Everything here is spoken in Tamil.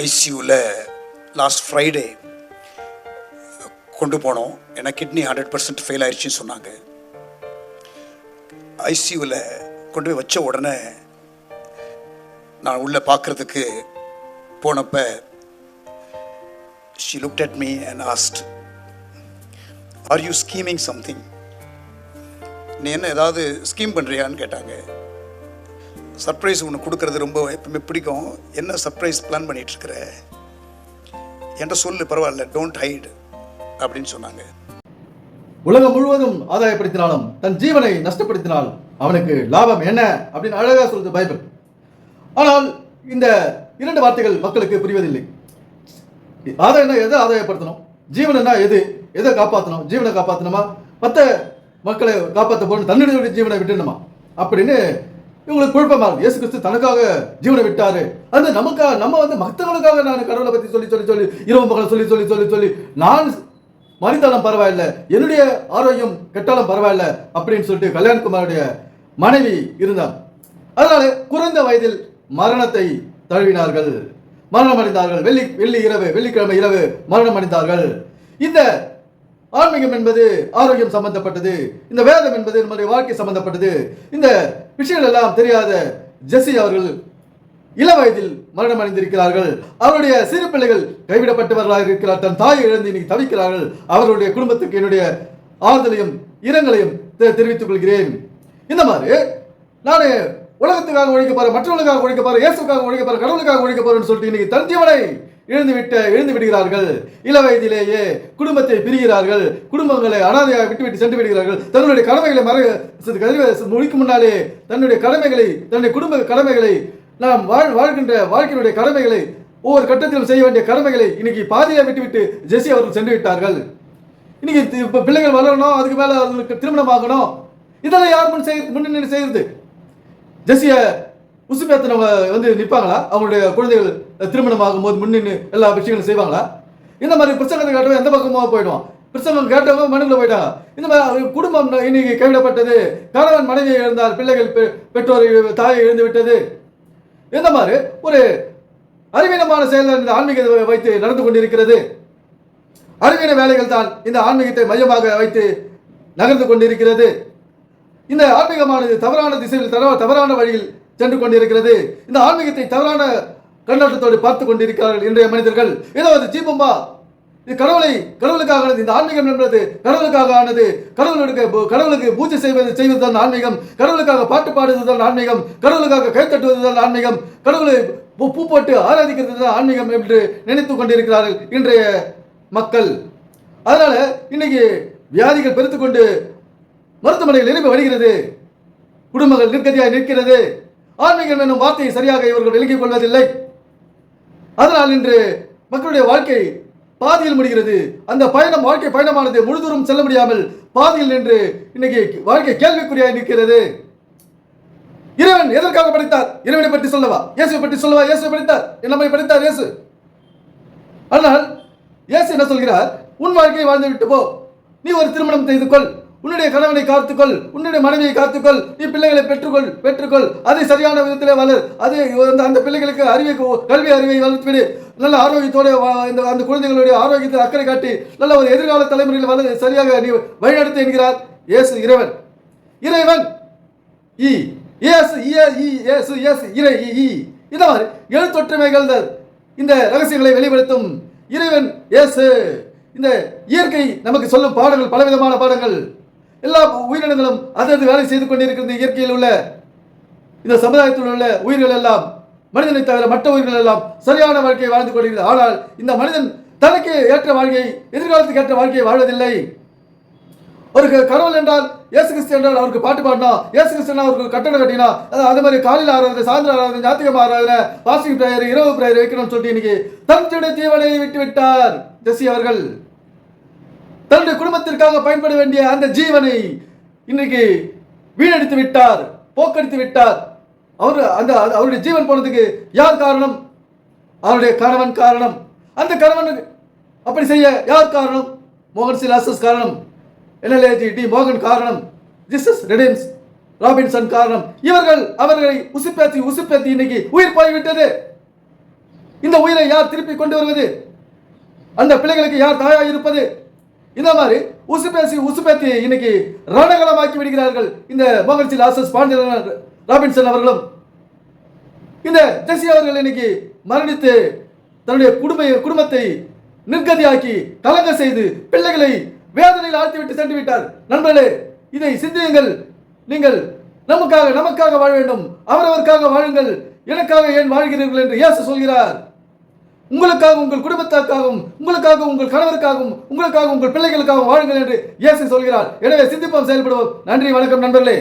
ஐசியூவில் லாஸ்ட் ஃப்ரைடே கொண்டு போனோம். ஏன்னா கிட்னி ஹண்ட்ரட் பர்சன்ட் ஃபெயில் ஆயிடுச்சுன்னு சொன்னாங்க. ஐசியூவில் கொண்டு போய் வச்ச உடனே நான் உள்ளே பார்க்குறதுக்கு போனப்ப she look at me and asked are you scheming something நீ என்ன ஏதாவது ஸ்கீம் பண்ணுறியான்னு கேட்டாங்க. சர்ப்ரைஸ் ஒன்று கொடுக்கறது ரொம்ப எப்பவுமே பிடிக்கும். என்ன சர்ப்ரைஸ் பிளான் பண்ணிட்டு இருக்கிற என்கிட்ட சொல்லு பரவாயில்ல டோன்ட் ஹைட் அப்படின்னு சொன்னாங்க. உலகம் முழுவதும் ஆதாயப்படுத்தினாலும் தன் ஜீவனை நஷ்டப்படுத்தினால் அவனுக்கு லாபம் என்ன அப்படின்னு அழகா சொல்றது பைபிள். ஆனால் இந்த இரண்டு வார்த்தைகள் மக்களுக்கு புரிவதில்லை. ஆதாயம்னா எதை ஆதாயப்படுத்தணும்? ஜீவனா எது? எதை காப்பாற்றணும் ஜீவனை காப்பாற்றணுமா மற்ற மக்களை காப்பாற்ற போகணும் தன்னுடைய ஜீவனை விட்டுணுமா அப்படின்னு இவங்களுக்கு குழப்பமா இருக்கு இயேசு கிறிஸ்து தனக்காக ஜீவனை விட்டாரு. அது நமக்காக நம்ம வந்து மற்றவங்களுக்காக நான் கடவுளை பத்தி சொல்லி சொல்லி சொல்லி இரவு மகளை சொல்லி சொல்லி சொல்லி சொல்லி நான் மறித்தாலும் பரவாயில்ல. என்னுடைய ஆரோக்கியம் கெட்டாலும் பரவாயில்ல அப்படின்னு சொல்லிட்டு கல்யாண்குமாருடைய மனைவி இருந்தார். அதனால குறைந்த வயதில் மரணத்தை தழுவினார்கள். மரணம் அடைந்தார்கள். வெள்ளி வெள்ளி இரவு வெள்ளிக்கிழமை இரவு மரணம் அடைந்தார்கள். இந்த ஆன்மீகம் என்பது ஆரோக்கியம் சம்பந்தப்பட்டது. இந்த வேதம் என்பது நம்முடைய வாழ்க்கை சம்பந்தப்பட்டது. இந்த விஷயங்கள் எல்லாம் தெரியாத ஜெசி அவர்கள் இள வயதில் மரணம் அடைந்திருக்கிறார்கள். அவருடைய சிறு பிள்ளைகள் கைவிடப்பட்டவர்களாக இருக்கிறார். தன் தாயை இழந்து இன்னைக்கு தவிக்கிறார்கள். அவர்களுடைய குடும்பத்துக்கு என்னுடைய ஆறுதலையும் இரங்கலையும் தெ- தெரிவித்துக் கொள்கிறேன். இந்த மாதிரி நான் உலகத்துக்காக உழைக்க போறேன் மற்றவர்களுக்காக உழைக்க போறேன் இயேசுக்காக உழைக்க போறேன் கடவுளுக்காக உழைக்க போறேன்னு சொல்லிட்டு இன்னைக்கு தன் ஜீவனை எழுந்து விட்ட எழுந்து விடுகிறார்கள் இள வயதிலேயே குடும்பத்தை பிரிகிறார்கள். குடும்பங்களை அனாதையாக விட்டு விட்டு சென்று விடுகிறார்கள். தன்னுடைய கடமைகளை மறை முடிக்கும் முன்னாலே தன்னுடைய கடமைகளை தன்னுடைய குடும்ப கடமைகளை நாம் வாழ் வாழ்கின்ற வாழ்க்கையினுடைய கடமைகளை ஒவ்வொரு கட்டத்திலும் செய்ய வேண்டிய கடமைகளை இன்னைக்கு பாதியை விட்டுவிட்டு ஜெசி அவர்கள் சென்று விட்டார்கள். இன்னைக்கு இப்போ பிள்ளைகள் வளரணும் அதுக்கு மேலே அவர்களுக்கு திருமணம் ஆகணும் இதெல்லாம் யார் முன் செய்ய முன்னணி செய்யறது ஜெசிய உசுப்பேத்தனவங்க வந்து நிற்பாங்களா? அவங்களுடைய குழந்தைகள் திருமணம் ஆகும்போது முன்னின்னு எல்லா விஷயங்களும் செய்வாங்களா? இந்த மாதிரி பிரசங்கத்தை கேட்டவங்க எந்த பக்கமாக போயிடுவான். பிரசங்கம் கேட்டவங்க மனுக்குள்ள போயிட்டாங்க. இந்த மாதிரி குடும்பம் இன்னைக்கு கைவிடப்பட்டது. கணவன் மனைவியை இழந்தார் பிள்ளைகள் பெ- பெற்றோரை தாயை இழந்து விட்டது. இந்த மாதிரி ஒரு அறிவீனமான செயல் இந்த ஆன்மீகத்தை வைத்து நடந்து கொண்டிருக்கிறது. அறிவீன வேலைகள் தான் இந்த ஆன்மீகத்தை மையமாக வைத்து நகர்ந்து கொண்டிருக்கிறது. இந்த ஆன்மீகமானது தவறான திசையில் தவ- தவறான வழியில் சென்று கொண்டிருக்கிறது. இந்த ஆன்மீகத்தை தவறான கண்ணோட்டத்தோடு பார்த்து கொண்டிருக்கிறார்கள் இன்றைய மனிதர்கள். ஏதோ அது ஜீபம்பா? இது கடவுளை கடவுளுக்காக ஆனது இந்த ஆன்மீகம் என்பது கடவுளுக்காக ஆனது. கடவுளுக்கு கடவுளுக்கு பூஜை செய்வது தான் ஆன்மீகம். கடவுளுக்காக பாட்டு பாடுவதுதான் ஆன்மீகம். கடவுளுக்காக கை தட்டுவதுதான் ஆன்மீகம். கடவுளை பூ போட்டு ஆராதிக்கிறது தான் ஆன்மீகம் என்று நினைத்து கொண்டிருக்கிறார்கள் இன்றைய மக்கள். அதனால இன்னைக்கு வியாதிகள் பெருத்துக்கொண்டு மருத்துவமனையில் நிரம்பி வருகிறது குடும்பங்கள் நிற்கதியாய் நிற்கிறது. ஆன்மீகம் என்னும் வார்த்தையை சரியாக இவர்கள் விளங்கிக் கொள்வதில்லை. அதனால் இன்று மக்களுடைய வாழ்க்கை பாதியில் முடிகிறது. அந்த பயணம் வாழ்க்கை பயணமானது முழுதூரம் செல்ல முடியாமல் பாதியில் நின்று இன்னைக்கு வாழ்க்கை கேள்விக்குறியாய் நிற்கிறது. இறைவன் எதற்காக படித்தார்? இறைவனை பற்றி சொல்லவா? இயேசுவை பற்றி சொல்லவா? இயேசுவை படித்தார்? நம்மை படித்தார் இயேசு? ஆனால் இயேசு என்ன சொல்கிறார்? உன் வாழ்க்கையை வாழ்ந்து விட்டு போ. நீ ஒரு திருமணம் செய்து கொள். உன்னுடைய கணவனை காத்துக்கொள் உன்னுடைய மனைவியை காத்துக்கொள் நீ பிள்ளைகளை பெற்றுக்கொள் பெற்றுக்கொள். அதை சரியான விதத்திலே வளர். அது அந்த அந்த பிள்ளைகளுக்கு அறிவை கல்வி அறிவை வளர்த்துவிடு. நல்ல ஆரோக்கியத்தோட இந்த அந்த குழந்தைகளுடைய ஆரோக்கியத்தில் அக்கறை காட்டி நல்ல ஒரு எதிர்கால தலைமுறையில் வளர் சரியாக நீ வழிநடத்து என்கிறார் இயேசு இறைவன். இறைவன். இ இயேசு இ இயேசு இயேசு இறை இ இதான் இந்த மாதிரி எழுத்தொற்றுமைகள் இந்த ரகசியங்களை வெளிப்படுத்தும் இறைவன் இயேசு. இந்த இயற்கை நமக்கு சொல்லும் பாடங்கள் பலவிதமான பாடங்கள். எல்லா உயிரினங்களும் அதது வேலை செய்து கொண்டிருக்கிறது இயற்கையில் உள்ள இந்த சமுதாயத்தில் உள்ள உயிர்கள் எல்லாம் மனிதனை தவிர மற்ற உயிர்கள் எல்லாம் சரியான வாழ்க்கையை வாழ்ந்து கொள்கிறது. ஆனால் இந்த மனிதன் தனக்கு ஏற்ற வாழ்க்கையை எதிர்காலத்துக்கு ஏற்ற வாழ்க்கையை வாழ்வதில்லை. ஒரு கடவுள் என்றால் இயேசு கிறிஸ்து என்றால் அவருக்கு பாட்டு பாடினா இயேசு கிறிஸ்துனா அவருக்கு கட்டணம் கட்டினா அது அதே மாதிரி காலையில் ஆராதனை சாயந்தரம் ஆராதனை ஞாத்திகம் ஆராதனை பாசிங் பிரேயர் இரவு பிரேயர் வைக்கணும்னு சொல்லிட்டு இன்னைக்கு தன்னுடைய தீவனையை விட்டு விட்டார் ஜெஸ்ஸி அவர்கள். தன்னுடைய குடும்பத்திற்காக பயன்பட வேண்டிய அந்த ஜீவனை இன்னைக்கு வீணடித்து விட்டார் போக்கடித்து விட்டார். அவர் அந்த அது- அவருடைய ஜீவன் போனதுக்கு யார் காரணம்? அவருடைய கணவன் காரணம். அந்த கணவனுக்கு அப்படி செய்ய யார் காரணம்? மோகன் சிலாசஸ் காரணம். என்எல்ஏஜி டி மோகன் காரணம். ஜிசஸ் ரெடிம்ஸ் ராபின்சன் காரணம். இவர்கள் அவர்களை உசுப்பேத்தி உசுப்பேத்தி இன்னைக்கு உயிர் போய்விட்டது. இந்த உயிரை யார் திருப்பி கொண்டு வருவது? அந்த பிள்ளைகளுக்கு யார் தாயாக இருப்பது? இந்த மாதிரி உசு பேசி உசு பேத்தி இன்னைக்கு ரணகலமாக்கி விடுகிறார்கள். இந்த மோகன்சி லாசஸ் பாண்டியன் ராபின்சன் அவர்களும். இந்த ஜெசி அவர்கள் இன்னைக்கு மரணித்து தன்னுடைய குடும்ப குடும்பத்தை நிர்கதியாக்கி கலங்க செய்து பிள்ளைகளை வேதனையில் ஆழ்த்திவிட்டு சென்று விட்டார் நண்பர்களே இதை சிந்தியுங்கள். நீங்கள் நமக்காக நமக்காக வாழ வேண்டும். அவரவருக்காக வாழுங்கள். எனக்காக ஏன் வாழ்கிறீர்கள் என்று இயேசு சொல்கிறார். உங்களுக்காக உங்கள் குடும்பத்திற்காகவும் உங்களுக்காக உங்கள் கணவருக்காகவும் உங்களுக்காக உங்கள் பிள்ளைகளுக்காகவும் வாழுங்கள் என்று இயேசு சொல்கிறார். எனவே சிந்திப்போம் செயல்படுவோம். நன்றி வணக்கம் நண்பர்களே.